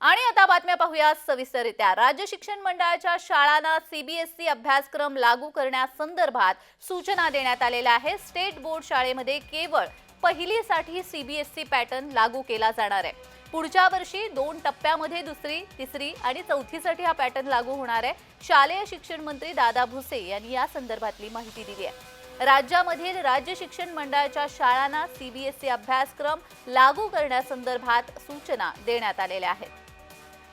आणि आता बातम्या पाहूया सविस्तररित्या राज्य शिक्षण मंडळाच्या शाळांना सीबीएसई अभ्यासक्रम लागू करण्यासंदर्भात सूचना देण्यात आलेल्या आहे स्टेट बोर्ड शाळेमध्ये केवळ पहिलीसाठी सीबीएसई पॅटर्न लागू केला जाणार आहे. पुढच्या वर्षी दोन टप्प्यामध्ये दुसरी तिसरी आणि चौथीसाठी हा पॅटर्न लागू होणार आहे. शालेय शिक्षण मंत्री दादा भुसे यांनी या संदर्भातली माहिती दिली आहे. राज्यामधील राज्य शिक्षण मंडळाच्या शाळांना सीबीएसई अभ्यासक्रम लागू करण्यासंदर्भात सूचना देण्यात आलेल्या आहेत.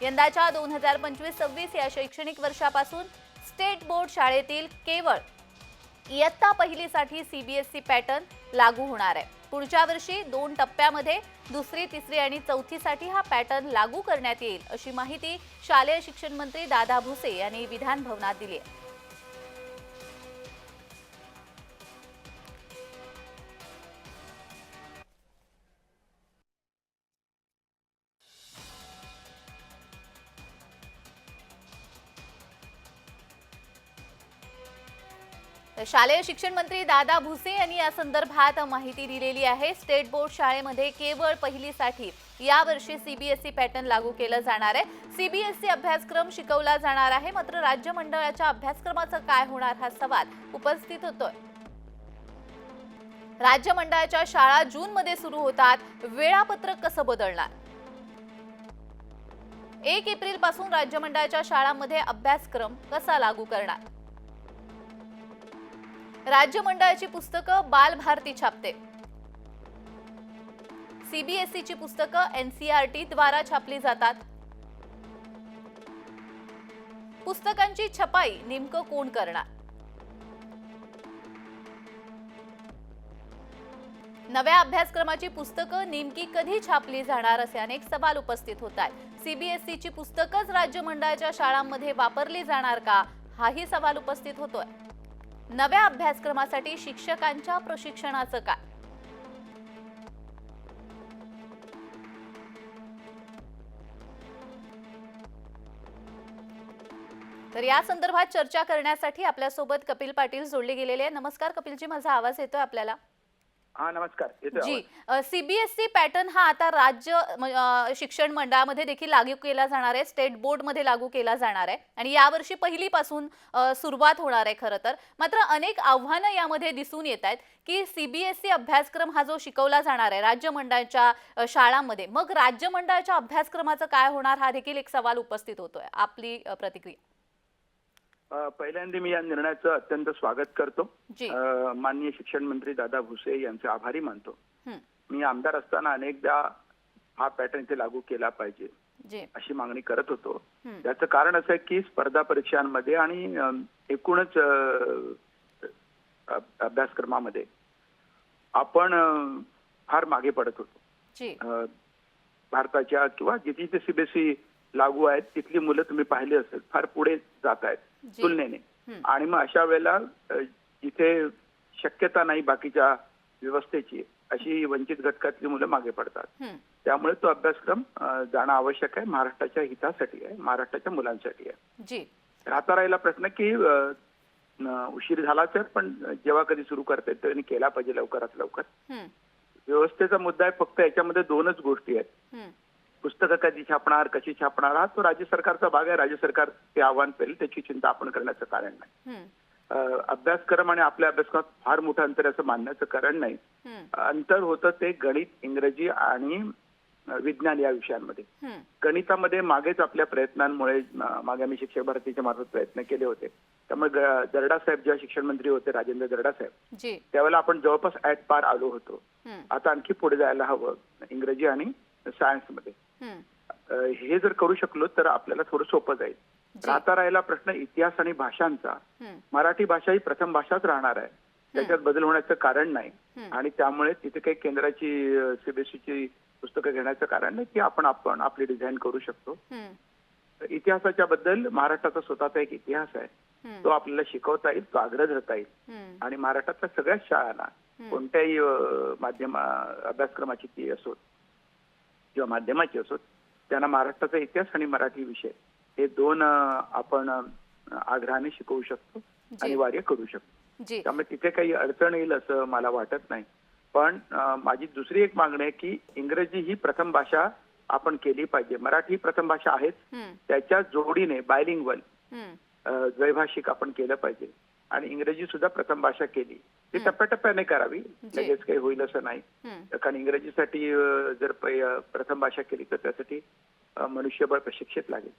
यंदाच्या दोन हजार पंचवीस सव्वीस या शैक्षणिक वर्षापासून स्टेट बोर्ड शाळेतील केवळ इयत्ता पहिलीसाठी सीबीएसई पॅटर्न लागू होणार आहे. पुढच्या वर्षी दोन टप्प्यामध्ये दुसरी तिसरी आणि चौथीसाठी हा पॅटर्न लागू करण्यात येईल अशी माहिती शालेय शिक्षण मंत्री दादा भुसे यांनी विधान भवनात दिली आहे. शालेय शिक्षण मंत्री दादा भुसे यांनी या संदर्भात माहिती दिलेली आहे. स्टेट बोर्ड शाळेमध्ये केवळ पहिलीसाठी यावर्षी सीबीएसई पॅटर्न लागू केलं जाणार आहे. सीबीएसई अभ्यासक्रम शिकवला जाणार आहे. मात्र राज्य मंडळाच्या अभ्यासक्रमाचं काय होणार हा सवाल उपस्थित होतोय. राज्य मंडळाच्या शाळा जून मध्ये सुरू होतात. वेळापत्रक कसं बदलणार? एक एप्रिलपासून राज्य मंडळाच्या शाळांमध्ये अभ्यासक्रम कसा लागू करणार? राज्य मंडळाची पुस्तकं बालभारती छापते. सीबीएसईची पुस्तकं एनसीआरटी द्वारा छापली जातात. पुस्तकांची छपाई नेमकं कोण करणार? नव्या अभ्यासक्रमाची पुस्तकं नेमकी कधी छापली जाणार असे अनेक सवाल उपस्थित होत आहेत. सीबीएसईची पुस्तकच राज्य मंडळाच्या शाळांमध्ये वापरली जाणार का? हाही सवाल उपस्थित होतोय. नव्या अभ्यासक्रमासाठी शिक्षकांच्या प्रशिक्षणाचं काय? तर या संदर्भात चर्चा करण्यासाठी आपल्यासोबत कपिल पाटील जोडले गेलेले आहे नमस्कार कपिलजी माझा आवाज येतोय आपल्याला? हा नमस्कार. जी. सीबीएसई पॅटर्न हा आता राज्य अ, शिक्षण मंडळामध्ये देखील लागू केला जाणार आहे. स्टेट बोर्डमध्ये लागू केला जाणार आहे. आणि यावर्षी पहिलीपासून अ, सुरुवात होणार आहे खरं तर. मात्र अनेक आव्हानं यामध्ये दिसून येत आहेत की सीबीएसई अभ्यासक्रम हा जो शिकवला जाणार आहे राज्य मंडळाच्या अ, शाळांमध्ये मग राज्य मंडळाच्या अभ्यासक्रमाचं काय होणार हा देखील एक सवाल उपस्थित होतोय. आपली अ, प्रतिक्रिया. पहिल्यांदा मी या निर्णयाचं अत्यंत स्वागत करतो. माननीय शिक्षण मंत्री दादा भुसे यांचे आभारी मानतो. मी आमदार असताना अनेकदा हा पॅटर्न इथे लागू केला पाहिजे अशी मागणी करत होतो. त्याचं कारण असं आहे की स्पर्धा परीक्षांमध्ये आणि एकूणच अभ्यासक्रमामध्ये आपण फार मागे पडत होतो. भारताच्या किंवा जिथे जिथे सीबीएसई लागू आहेत तिथली मुलं तुम्ही पाहिली असेल फार पुढे जात आहेत. तुलनेने. आणि मग अशा वेळेला जिथे शक्यता नाही बाकीच्या व्यवस्थेची अशी वंचित घटकातली मुलं मागे पडतात. त्यामुळे तो अभ्यासक्रम जाणं आवश्यक आहे महाराष्ट्राच्या हितासाठी आहे महाराष्ट्राच्या मुलांसाठी आहे. राहता राहिला प्रश्न की उशीर झाला तर पण जेव्हा कधी सुरू करता येईल त्यांनी केला पाहिजे लवकरात लवकर. व्यवस्थेचा मुद्दा आहे फक्त याच्यामध्ये दोनच गोष्टी आहेत. पुस्तकं कधी छापणार कशी छापणार हा तो राज्य सरकारचा भाग आहे. राज्य सरकार ते आव्हान पेल त्याची चिंता आपण करण्याचं कारण नाही. अभ्यासक्रम आणि आपल्या अभ्यासक्रमात फार मोठं अंतर असं मानण्याचं कारण नाही. अंतर होतं ते गणित इंग्रजी आणि विज्ञान या विषयांमध्ये. गणितामध्ये मागेच आपल्या प्रयत्नांमुळे मागे आम्ही शिक्षक भरतीच्या मार्फत प्रयत्न केले होते. त्यामुळे दर्डा साहेब जेव्हा शिक्षण मंत्री होते राजेंद्र दर्डा साहेब त्यावेळेला आपण जवळपास ऍट पार आलो होतो. आता आणखी पुढे जायला हवं इंग्रजी आणि सायन्समध्ये हं, जर करू शकलो तर आपल्याला थोडं सोपं जाईल. राहता राहिला प्रश्न इतिहास आणि भाषांचा. मराठी भाषा ही प्रथम भाषाच राहणार आहे. त्याच्यात बदल होण्याचं कारण नाही. आणि त्यामुळे तिथे काही केंद्राची सीबीएसईची पुस्तकं घेण्याचं कारण नाही की आपण आपण आपली डिझाईन करू शकतो. इतिहासाच्या बद्दल महाराष्ट्राचा स्वतःचा एक इतिहास आहे. तो आपल्याला शिकवता येईल तो आग्रह धरता येईल. आणि महाराष्ट्रातल्या सगळ्याच शाळांना. कोणत्याही माध्यम अभ्यासक्रमाची ती असोत किंवा माध्यमाची असोत त्यांना महाराष्ट्राचा इतिहास आणि मराठी विषय हे दोन आपण आग्रहाने शिकवू शकतो. अनिवार्य करू शकतो. त्यामुळे तिथे काही अडचण येईल असं मला वाटत नाही. पण माझी दुसरी एक मागणी आहे की इंग्रजी ही प्रथम भाषा आपण केली पाहिजे. मराठी प्रथम भाषा आहेच. त्याच्या जोडीने बायलिंगवल हम्म, द्वैभाषिक आपण केलं पाहिजे. आणि इंग्रजी सुद्धा प्रथम भाषा केली. ती टप्प्याटप्प्याने करावी. लगेच काही होईल असं नाही. कारण इंग्रजीसाठी जर प्रथम भाषा केली तर त्यासाठी मनुष्यबळ प्रशिक्षित लागेल.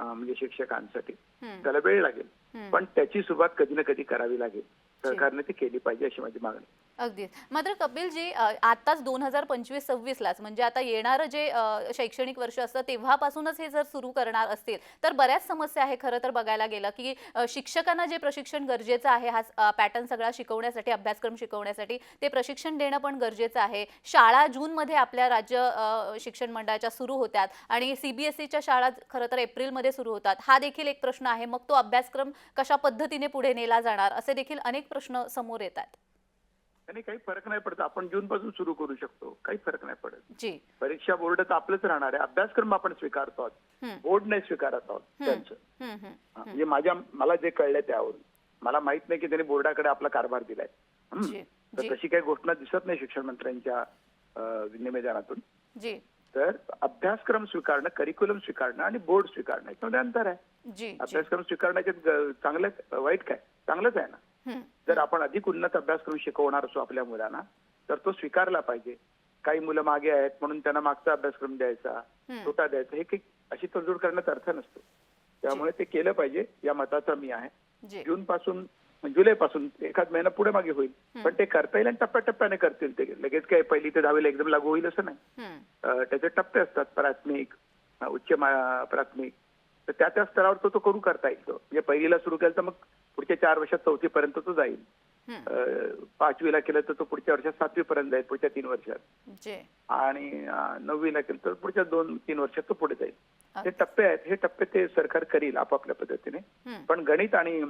म्हणजे शिक्षकांसाठी. त्याला वेळ लागेल. पण त्याची सुरुवात कधी ना कधी करावी लागेल. सरकारने ती केली पाहिजे अशी माझी मागणी अगदीच. मात्र कपिलजी अ, आताच दोन हजार पंचवीस सव्वीसलाच म्हणजे आता येणारं जे अ, शैक्षणिक वर्ष असतं तेव्हापासूनच हे जर सुरू करणार असतील तर बऱ्याच समस्या आहे खरं तर बघायला गेलं की अ, शिक्षकांना जे प्रशिक्षण गरजेचं आहे हा पॅटर्न सगळा शिकवण्यासाठी अभ्यासक्रम शिकवण्यासाठी ते प्रशिक्षण देणं पण गरजेचं आहे. शाळा जूनमध्ये आपल्या राज्य अ, शिक्षण मंडळाच्या सुरू होत्यात आणि सीबीएसईच्या शाळा खरं तर एप्रिलमध्ये सुरू होतात. हा देखील एक प्रश्न आहे. मग तो अभ्यासक्रम कशा पद्धतीने पुढे नेला जाणार असे देखील अनेक प्रश्न समोर येतात. आणि काही फरक नाही पडत. आपण जून पासून सुरू करू शकतो. काही फरक नाही पडत. जी. परीक्षा बोर्ड तर आपलंच राहणार आहे. अभ्यासक्रम आपण स्वीकारतो आहोत. बोर्ड नाही स्वीकारत आहोत. त्यांचं. म्हणजे माझ्या मला जे कळलंय त्यावरून. मला माहीत नाही की त्यांनी बोर्डाकडे आपला कारभार दिलाय. तर. तशी काही घोषणा दिसत नाही शिक्षण मंत्र्यांच्या निवेदनातून. तर अभ्यासक्रम स्वीकारणं करिक्युलम स्वीकारणं आणि बोर्ड स्वीकारणं याच्यामध्ये अंतर आहे. अभ्यासक्रम स्वीकारण्याच्यात ग- चांगलं वाईट काय? चांगलंच आहे ना? जर आपण अधिक उन्नत अभ्यासक्रम शिकवणार असो आपल्या मुलांना तर तो स्वीकारला पाहिजे. काही मुलं मागे आहेत म्हणून त्यांना मागचा अभ्यासक्रम द्यायचा. छोटा द्यायचा हे काही अशी तडजोड करण्यात अर्थ नसतो. त्यामुळे ते केलं पाहिजे या मताचा मी आहे. जून पासून जुलै पासून एखाद महिना पुढे मागे होईल पण ते करता येईल आणि टप्प्याटप्प्याने करतील ते. लगेच काय पहिली ते दहावीला एकदम लागू होईल असं नाही. त्याचे टप्पे असतात प्राथमिक उच्च प्राथमिक तर त्या त्या स्तरावर तो तो करू करता येईल तो. म्हणजे पहिलीला सुरू केलं तर मग पुढच्या चार वर्षात चौथी पर्यंत तो जाईल. पाचवीला केलं तर तो पुढच्या वर्षात सातवी पर्यंत जाईल पुढच्या तीन वर्षात. आणि नववीला केलं तर पुढच्या दोन तीन वर्षात तो पुढे जाईल. हे. टप्पे आहेत हे टप्पे ते सरकार करील आपापल्या पद्धतीने. पण गणित आणि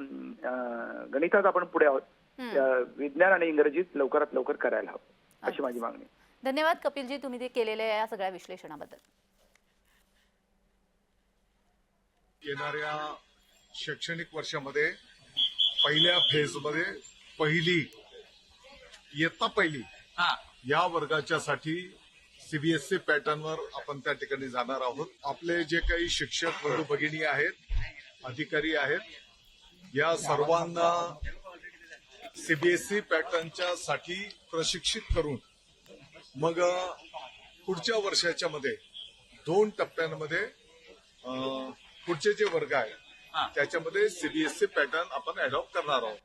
गणितात आपण पुढे आहोत. विज्ञान आणि इंग्रजीत लवकरात लवकर करायला हवं अशी माझी मागणी. धन्यवाद कपिलजी तुम्ही ते केलेल्या या सगळ्या विश्लेषणाबद्दल. येणाऱ्या शैक्षणिक वर्षामध्ये पहिल्या फेजमध्ये पहिली इयत्ता पहिली या वर्गाच्या साठी सीबीएसई पॅटर्नवर आपण त्या ठिकाणी जाणार आहोत. आपले जे काही शिक्षक बंधू भगिनी आहेत अधिकारी आहेत या सर्वांना सीबीएसई पॅटर्नच्या साठी प्रशिक्षित करून मग पुढच्या वर्षाच्या मध्ये दोन टप्प्यांमध्ये अ, पुढचे जे वर्ग आहेत त्याच्यामध्ये सीबीएसई पॅटर्न आपण अडॉप्ट करणार आहोत.